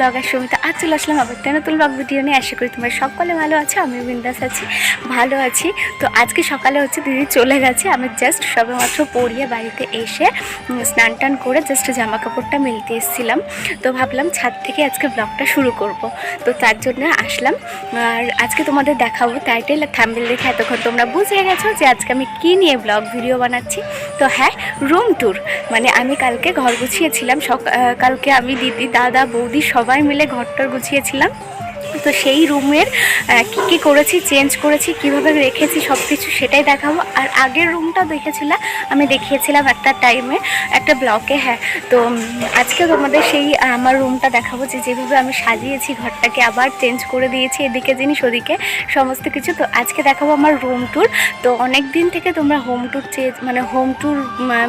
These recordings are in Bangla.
ব্লগার সমিতা আজ চলে আসলাম আবার একটা নতুন ব্লগ ভিডিও নিয়ে। আশা করি তোমরা সকলে ভালো আছো, আমিও বিন্দাস আছি, ভালো আছি। তো আজকে সকালে হচ্ছে দিদি চলে গেছে, আমি জাস্ট সবেমাত্র পড়িয়ে বাড়িতে এসে স্নান টান করে জাস্ট জামা কাপড়টা মেলতে এসেছিলাম। তো ভাবলাম ছাদ থেকে আজকে ব্লগটা শুরু করব। তো তার জন্য আসলাম। আর আজকে তোমাদের দেখাবো টাইটেল আর থাম্বেল দেখে এতক্ষণ তোমরা বুঝে গেছো যে আজকে আমি কী নিয়ে ব্লগ ভিডিও বানাচ্ছি। তো হ্যাঁ রুম ট্যুর মানে আমি কালকে ঘর গুছিয়েছিলাম, সক- কালকে আমি দিদি, দাদা, বৌদি সবাই মিলে ঘরটর গুছিয়েছিলাম। তো সেই রুমের কী কী করেছি, চেঞ্জ করেছি, কীভাবে রেখেছি সব কিছু সেটাই দেখাবো। আর আগের রুমটা দেখেছিলাম আমি দেখিয়েছিলাম একটা টাইমে একটা ব্লকে হ্যাঁ। তো আজকে তোমাদের সেই আমার রুমটা দেখাবো যে যেভাবে আমি সাজিয়েছি, ঘরটাকে আবার চেঞ্জ করে দিয়েছি, এদিকে জিনিস ওদিকে সমস্ত কিছু। তো আজকে দেখাবো আমার রুম ট্যুর তো অনেক দিন থেকে তোমরা হোম ট্যুর চেয়ে মানে হোম ট্যুর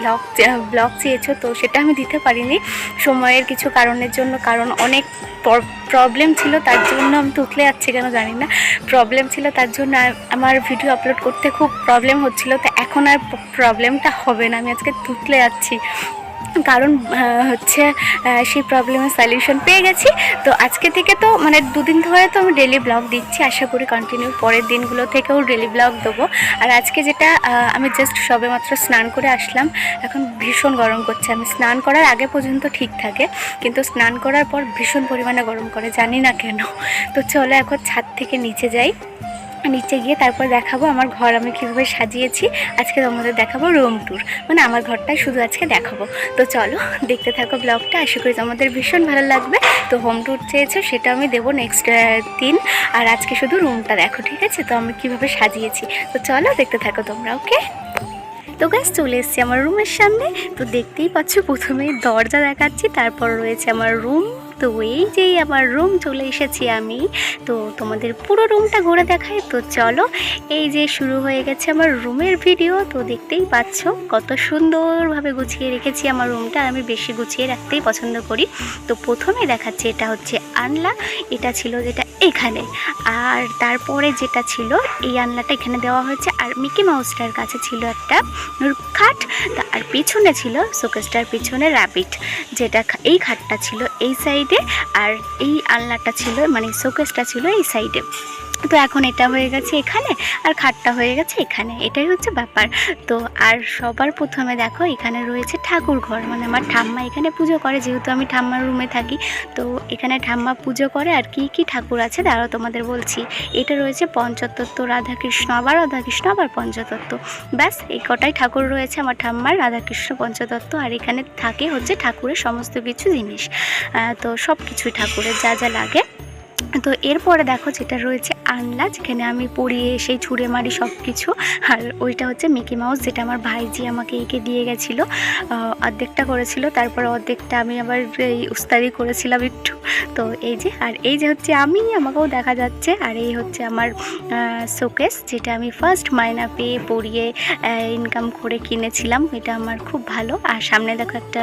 ব্লগ ব্লগ চেয়েছো, তো সেটা আমি দিতে পারিনি সময়ের কিছু কারণের জন্য। কারণ অনেক প্রবলেম ছিল, তার জন্য আমি তুতলে যাচ্ছি কেন জানি না। প্রবলেম ছিল তার জন্য আমার ভিডিও আপলোড করতে খুব প্রবলেম হচ্ছিল, তো এখন আর প্রবলেমটা হবে না। আমি আজকে তুতলে যাচ্ছি। কারণ হচ্ছে সেই প্রবলেমের সলিউশন পেয়ে গেছি। তো আজকে থেকে তো মানে দুদিন ধরে তো আমি ডেলি ব্লগ দিচ্ছি। আশা করি কন্টিনিউ পরের দিনগুলো থেকেও ডেলি ব্লগ দেবো। আর আজকে যেটা আমি জাস্ট সবেমাত্র স্নান করে আসলাম। এখন ভীষণ গরম করছে। আমি স্নান করার আগে পর্যন্ত ঠিক থাকে, কিন্তু স্নান করার পর ভীষণ পরিমাণে গরম করে। জানি না কেন। তো চলো এখন ছাদ থেকে নিচে যাই। নিচে গিয়ে তারপর দেখাবো আমার ঘর আমি কীভাবে সাজিয়েছি। আজকে তোমাদের দেখাবো রুম ট্যুর মানে আমার ঘরটাই শুধু আজকে দেখাবো। তো চলো, দেখতে থাকো ব্লগটা আশা করি তোমাদের ভীষণ ভালো লাগবে। তো হোম ট্যুর চেয়েছো, সেটা আমি দেবো নেক্সট দিন। আর আজকে শুধু রুমটা দেখো, ঠিক আছে? তো আমি কীভাবে সাজিয়েছি। তো চলো, দেখতে থাকো তোমরা ওকে তো গ্যাস চলে এসেছি আমার রুমের সামনে। তো দেখতেই পাচ্ছ প্রথমেই দরজা দেখাচ্ছি, তারপর রয়েছে আমার রুম তো এই যেই আমার রুম চলে এসেছি আমি, তো তোমাদের পুরো রুমটা ঘুরে দেখাই। তো চলো, এই যে শুরু হয়ে গেছে আমার রুমের ভিডিও তো দেখতেই পাচ্ছ কত সুন্দরভাবে গুছিয়ে রেখেছি আমার রুমটা আমি বেশি গুছিয়ে রাখতেই পছন্দ করি। তো প্রথমে দেখাচ্ছি এটা হচ্ছে আনলা, এটা ছিল যেটা এখানে। আর তারপরে যেটা ছিল, এই আনলাটা এখানে দেওয়া হয়েছে। আর মিকি মাউসটার কাছে ছিল একটা খাট আর পিছনে ছিল শোকেসটার পিছনে র্যাবিট যেটা এই খাটটা ছিল এই সাইডে আর এই আলনাটা ছিল মানে শোকেসটা ছিল এই সাইডে। তো এখন এটা হয়ে গেছে এখানে আর খাটটা হয়ে গেছে এখানে। এটাই হচ্ছে ব্যাপার। তো আর সবার প্রথমে দেখো এখানে রয়েছে ঠাকুর ঘর। মানে আমার ঠাম্মা এখানে পুজো করে, যেহেতু আমি ঠাম্মার রুমে থাকি। তো এখানে ঠাম্মা পুজো করে আর কি কি ঠাকুর আছে তারাও তোমাদের বলছি। এটা রয়েছে পঞ্চতত্ত্ব, রাধাকৃষ্ণ, আবার রাধাকৃষ্ণ, আবার পঞ্চতত্ত্ব। ব্যাস, এই কটাই ঠাকুর রয়েছে আমার ঠাম্মার, রাধাকৃষ্ণ, পঞ্চতত্ত্ব। আর এখানে থাকে হচ্ছে ঠাকুরের সমস্ত কিছু জিনিস। তো সব কিছুই ঠাকুরের যা যা লাগে। তো এরপরে দেখো যেটা রয়েছে আনলা, যেখানে আমি পড়িয়ে সেই ছুঁড়ে মারি সব কিছু আর ওইটা হচ্ছে মিকি মাউস, যেটা আমার ভাইজি আমাকে এঁকে দিয়ে গেছিল। অর্ধেকটা করেছিল, তারপর অর্ধেকটা আমি আবার এই উস্তাদি করেছিলাম একটু। তো এই যে, আর এই যে হচ্ছে আমি, আমাকেও দেখা যাচ্ছে। আর এই হচ্ছে আমার শোকেস, যেটা আমি ফার্স্ট মাইনা পেয়ে পড়িয়ে ইনকাম করে কিনেছিলাম। এটা আমার খুব ভালো। আর সামনে দেখো একটা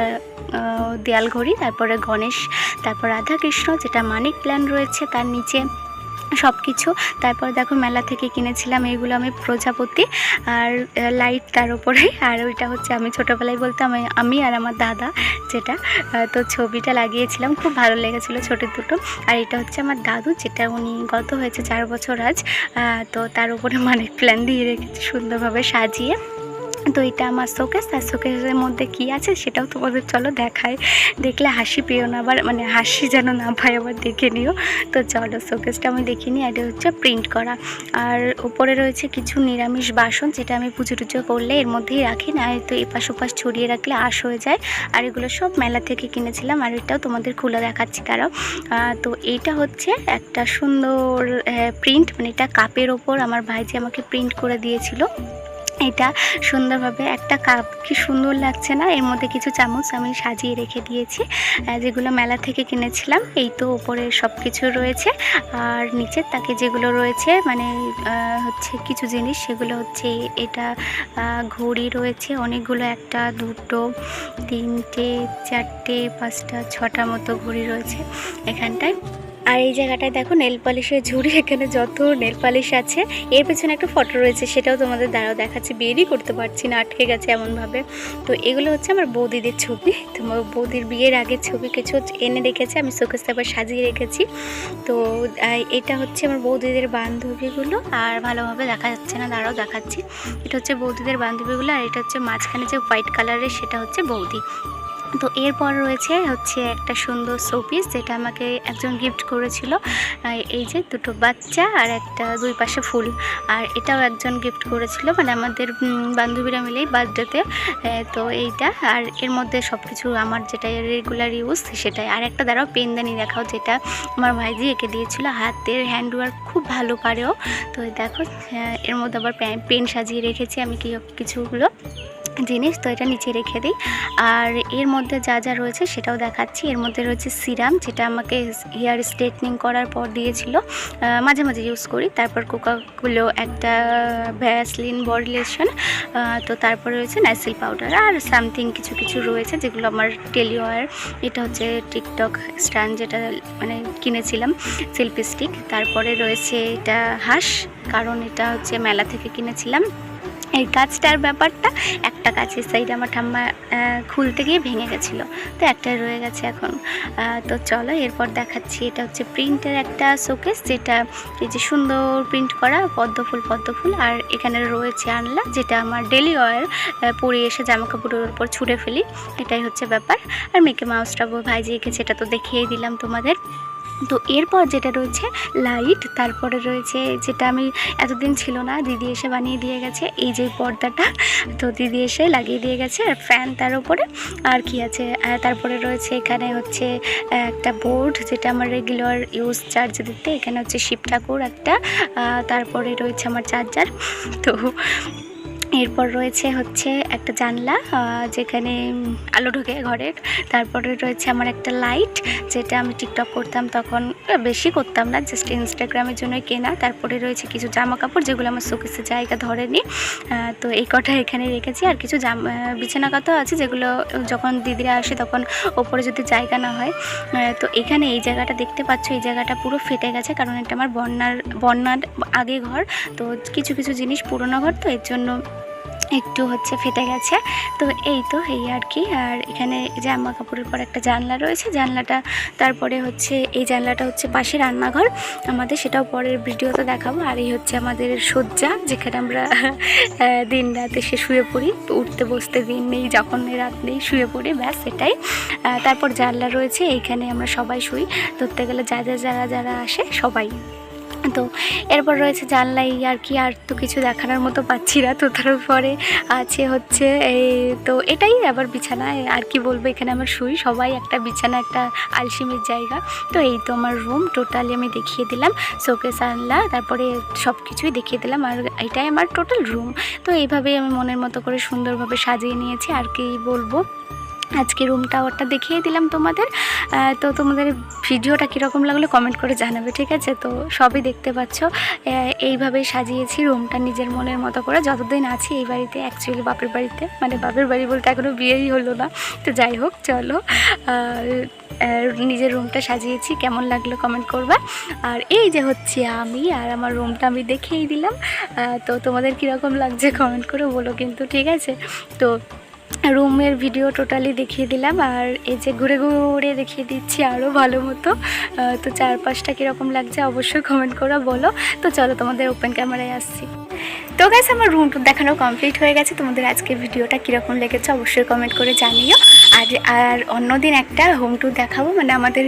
দেয়াল ঘড়ি, তারপরে গণেশ, তারপর রাধাকৃষ্ণ, যেটা মানিক প্ল্যান রয়েছে তার নিচে সব কিছু তারপর দেখো মেলা থেকে কিনেছিলাম এইগুলো আমি প্রজাপতি আর লাইট তার উপরে। আর ওইটা হচ্ছে আমি ছোটোবেলায় বলতাম, আমি- আমি আর আমার দাদা যেটা তো ছবিটা লাগিয়েছিলাম, খুব ভালো লেগেছিল ছোটো দুটো। আর এটা হচ্ছে আমার দাদু, যেটা উনি গত হয়েছে চার বছর আজ। তো তার উপরে মানে প্ল্যান দিয়ে রেখেছি সুন্দরভাবে সাজিয়ে। তো এটা আমার শোকেস, আর শোকেসের মধ্যে কি আছে সেটাও তোমাদের চলো দেখায় দেখলে হাসি পেও না আবার মানে হাসি যেন না পাই আবার দেখে নিও। তো চলো শোকেসটা আমি দেখিনি এটা হচ্ছে প্রিন্ট করা। আর উপরে রয়েছে কিছু নিরামিষ বাসন যেটা আমি পুজো টুজো করলে এর মধ্যেই রাখি, না হয়তো এপাশ ওপাশ ছড়িয়ে রাখলে আশ হয়ে যায়। আর এগুলো সব মেলা থেকে কিনেছিলাম, আর এটাও তোমাদের খুলে দেখাচ্ছি তারাও তো এইটা হচ্ছে একটা সুন্দর প্রিন্ট মানে এটা কাপের ওপর আমার ভাইজি আমাকে প্রিন্ট করে দিয়েছিল। এটা সুন্দরভাবে একটা কাপ। কি সুন্দর লাগছে না? এর মধ্যে কিছু চামচ আমি সাজিয়ে রেখে দিয়েছি। যেগুলো মেলা থেকে কিনেছিলাম, এই তো ওপরে সব কিছু রয়েছে। আর নিচের তাকে যেগুলো রয়েছে মানে হচ্ছে কিছু জিনিস, সেগুলো হচ্ছে এটা ঘড়ি রয়েছে, অনেকগুলো একটা, দুটো, তিনটে, চারটে, পাঁচটা, ছটা মতো ঘড়ি রয়েছে এখানটায়। আর এই জায়গাটায় দেখো নেল পলিশের ঝুড়ি, এখানে যত নেল পলিশ আছে, এর পেছনে একটা ফটো রয়েছে, সেটাও তোমাদের দ্বারাও দেখাচ্ছি। বিয়েরই করতে পারছি না, আটকে গেছে এমনভাবে। তো এগুলো হচ্ছে আমার বৌদিদের ছবি। তোমার বৌদির বিয়ের আগের ছবি কিছু এনে রেখেছে, আমি শোকেসে আবার সাজিয়ে রেখেছি। তো এটা হচ্ছে আমার বৌদিদের বান্ধবীগুলো, আর ভালোভাবে দেখা যাচ্ছে না, দাঁড়াও দেখাচ্ছি। এটা হচ্ছে বৌদিদের বান্ধবীগুলো, আর এটা হচ্ছে মাঝখানে যে হোয়াইট কালারের, সেটা হচ্ছে বৌদি। তো এরপর রয়েছে হচ্ছে একটা সুন্দর শোপিস যেটা আমাকে একজন গিফট করেছিল। এই যে দুটো বাচ্চা আর একটা দুই পাশে ফুল। আর এটাও একজন গিফট করেছিল মানে আমাদের বান্ধবীরা মিলেই বার্থডেতে। তো এইটা, আর এর মধ্যে সব কিছু আমার যেটা রেগুলার ইউজ সেটাই। আর একটা দ্বারাও পেনদানি দেখাও, যেটা আমার ভাইজি এঁকে দিয়েছিল। হাতের হ্যান্ডওয়ার্ক খুব ভালো পারেও। তো দেখো এর মধ্যে আবার পেন সাজিয়ে রেখেছি আমি কি কিছুগুলো জিনিস, তো এটা নিচে রেখে দিই। আর এর মধ্যে যা যা রয়েছে সেটাও দেখাচ্ছি। এর মধ্যে রয়েছে সিরাম, যেটা আমাকে হেয়ার স্ট্রেটনিং করার পর দিয়েছিল। মাঝে মাঝে ইউজ করি। তারপর কোকাগুলো একটা ভ্যাসলিন বডি লোশন তো তারপরে রয়েছে নাইসিল পাউডার আর সামথিং কিছু কিছু রয়েছে যেগুলো আমার টেলিওয়ার এটা হচ্ছে টিকটক স্ট্যান্ড যেটা মানে কিনেছিলাম সেলফি স্টিক তারপরে রয়েছে এটা হাঁস কারণ এটা হচ্ছে মেলা থেকে কিনেছিলাম। এই কাজটার ব্যাপারটা একটা কাছের সাইডে আমার ঠাম্মা খুলতে গিয়ে ভেঙে গেছিল। তো একটাই রয়ে গেছে এখন। তো চলো এরপর দেখাচ্ছি। এটা হচ্ছে প্রিন্টের একটা শোকেস যেটা এই যে সুন্দর প্রিন্ট করা, পদ্ম ফুল পদ্ম ফুল। আর এখানে রয়েছে আনলা, যেটা আমার ডেলি ওয়ার পরে এসে জামা কাপড়ের উপর ছুঁড়ে ফেলি। এটাই হচ্ছে ব্যাপার। আর মেকে মাউসটা ভাইজি এঁকেছে এটা তো দেখিয়েই দিলাম তোমাদের। তো এরপর যেটা রয়েছে লাইট, তারপরে রয়েছে যেটা আমি এতদিন ছিল না, দিদি এসে বানিয়ে দিয়ে গেছে, এই যে পর্দাটা, তো দিদি এসে লাগিয়ে দিয়ে গেছে, আর ফ্যান তার উপরে, আর কি আছে তারপরে রয়েছে এখানে হচ্ছে একটা বোর্ড, যেটা আমার রেগুলার ইউজ চার্জ দিতে, এখানে হচ্ছে শিব ঠাকুর একটা তারপরে রয়েছে আমার চার্জার, তো এরপর রয়েছে হচ্ছে একটা জানলা যেখানে আলো ঢোকে ঘরের তারপরে রয়েছে আমার একটা লাইট, যেটা আমি টিকটক করতাম তখন বেশি করতাম না জাস্ট ইনস্টাগ্রামের জন্য কেনা। তারপরে রয়েছে কিছু জামা কাপড় যেগুলো আমার শোকেসে জায়গা ধরেনি। তো এই কটা এখানে রেখেছি। আর কিছু জামা বিছানা কাতাও আছে, যেগুলো যখন দিদিরা আসে তখন ওপরে যদি জায়গা না হয়। তো এখানে এই জায়গাটা দেখতে পাচ্ছ, এই জায়গাটা পুরো ফেটে গেছে, কারণ এটা আমার বন্যার বন্যার আগে ঘর। তো কিছু কিছু জিনিস পুরোনো ঘর, তো এর জন্য একটু হচ্ছে ফেটে গেছে। তো এই তো, এই আর কি। আর এখানে জামা কাপড়ের পর একটা জানলা রয়েছে। জানলাটা, তারপরে হচ্ছে এই জানলাটা হচ্ছে পাশে রান্নাঘর। আমাদের সেটাও পরের ভিডিওতে দেখাবো। আর এই হচ্ছে আমাদের শয্যা, যেখানে আমরা দিন রাত এসে শুয়ে পড়ি। উঠতে, বসতে দিন নেই, যখন রাত নেই, শুয়ে পড়ি, ব্যাস সেটাই তারপর জানলা রয়েছে, এইখানে আমরা সবাই শুই। ধরতে গেলে যা যা, যারা যারা আসে, সবাই। তো এরপর রয়েছে জানলাই আর কি, আর তো কিছু দেখানোর মতো পাচ্ছি না তো তারপরে আছে হচ্ছে এই তো এটাই আবার বিছানা আর কি বলব, এখানে আমার শুই, সবাই একটা বিছানা, একটা আলসিমের জায়গা। তো এই তো আমার রুম টোটালি আমি দেখিয়ে দিলাম শোকেস আনলা, তারপরে সব কিছুই দেখিয়ে দিলাম, আর এটাই আমার টোটাল রুম তো এইভাবেই আমি মনের মতো করে সুন্দরভাবে সাজিয়ে নিয়েছি, আর কি বলব। আজকে রুম টাওয়ারটা দেখিয়ে দিলাম তোমাদের। তো তোমাদের ভিডিওটা কীরকম লাগল কমেন্ট করে জানাবে, ঠিক আছে? তো সবই দেখতে পাচ্ছ। এইভাবেই সাজিয়েছি রুমটা নিজের মনের মতো করে। যতদিন আছি এই বাড়িতে অ্যাকচুয়ালি বাপের বাড়িতে মানে বাপের বাড়ি বলতে এখনও বিয়েই হলো না। তো যাই হোক, চলো। নিজের রুমটা সাজিয়েছি। কেমন লাগল কমেন্ট করবা? আর এই যে হচ্ছে আমি আর আমার রুমটা আমি দেখেই দিলাম। তো তোমাদের কীরকম লাগছে কমেন্ট করে বলো কিন্তু, ঠিক আছে? তো রুমের ভিডিও টোটালি দেখিয়ে দিলাম, আর এই যে ঘুরে ঘুরে দেখিয়ে দিচ্ছি আরও ভালো মতো। তো চারপাশটা কীরকম লাগছে অবশ্যই কমেন্ট করে বলো। তো চলো তোমাদের ওপেন ক্যামেরায় আসছি। তো গাইস আমার রুম টুর দেখানো কমপ্লিট হয়ে গেছে। তোমাদের আজকে ভিডিওটা কীরকম লেগেছে অবশ্যই কমেন্ট করে জানিও। আর আর অন্যদিন একটা হোম টুর দেখাবো মানে আমাদের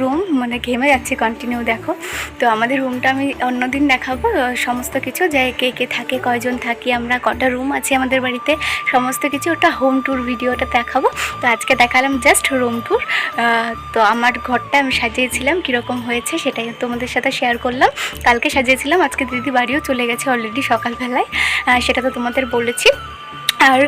রুম মানে ঘেমে যাচ্ছে কন্টিনিউ দেখো। তো আমাদের রুমটা আমি অন্যদিন দেখাবো, সমস্ত কিছু, যে কে কে থাকে, কয়জন থাকি, আমরা কটা রুম আছে আমাদের বাড়িতে, সমস্ত কিছু ওটা হোম ট্যুর ভিডিওটা দেখাবো। তো আজকে দেখালাম জাস্ট রুম ট্যুর তো আমার ঘরটা আমি সাজিয়েছিলাম, কীরকম হয়েছে সেটাই তোমাদের সাথে শেয়ার করলাম। কালকে সাজিয়েছিলাম, আজকে দিদি বাড়িও চলে গেছে অলরেডি সকালবেলায় আহ, সেটা তো তোমাদের বলেছি। আর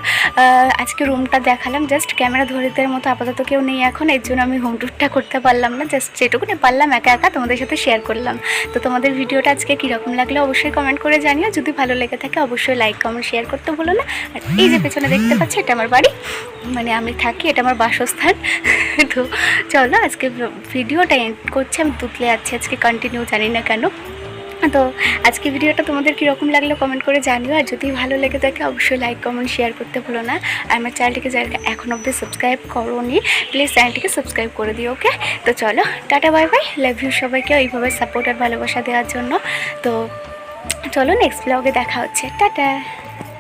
আজকে রুমটা দেখালাম জাস্ট ক্যামেরা ধরিতের মতো আপাতত কেউ নেই এখন এর জন্য আমি হোম টুরটা করতে পারলাম না জাস্ট যেটুকুনি পারলাম একা একা তোমাদের সাথে শেয়ার করলাম। তো তোমাদের ভিডিওটা আজকে কীরকম লাগল অবশ্যই কমেন্ট করে জানিও যদি ভালো লেগে থাকে অবশ্যই লাইক কমেন্ট শেয়ার করতে বলো না। আর এই যে পেছনে দেখতে পাচ্ছি এটা আমার বাড়ি মানে আমি থাকি এটা আমার বাসস্থান। তো চলো আজকে ভিডিওটা এন্ড করছি আমি তুতলে যাচ্ছি আজকে কন্টিনিউ জানি না কেন। তো আজকে ভিডিওটা তোমাদের কীরকম লাগল কমেন্ট করে জানিও, আর যদি ভালো লেগে থাকে অবশ্যই লাইক কমেন্ট শেয়ার করতে ভুলো না। আর আমার চ্যানেলটিকে যারা এখন অবধি সাবস্ক্রাইব করো নি প্লিজ চ্যানেলটিকে সাবস্ক্রাইব করে দিও ওকে তো চলো, tata bye bye love you সবাইকে এইভাবে সাপোর্ট আর ভালোবাসা দেওয়ার জন্য। তো চলো নেক্সট ব্লগে দেখা হচ্ছে। টাটা।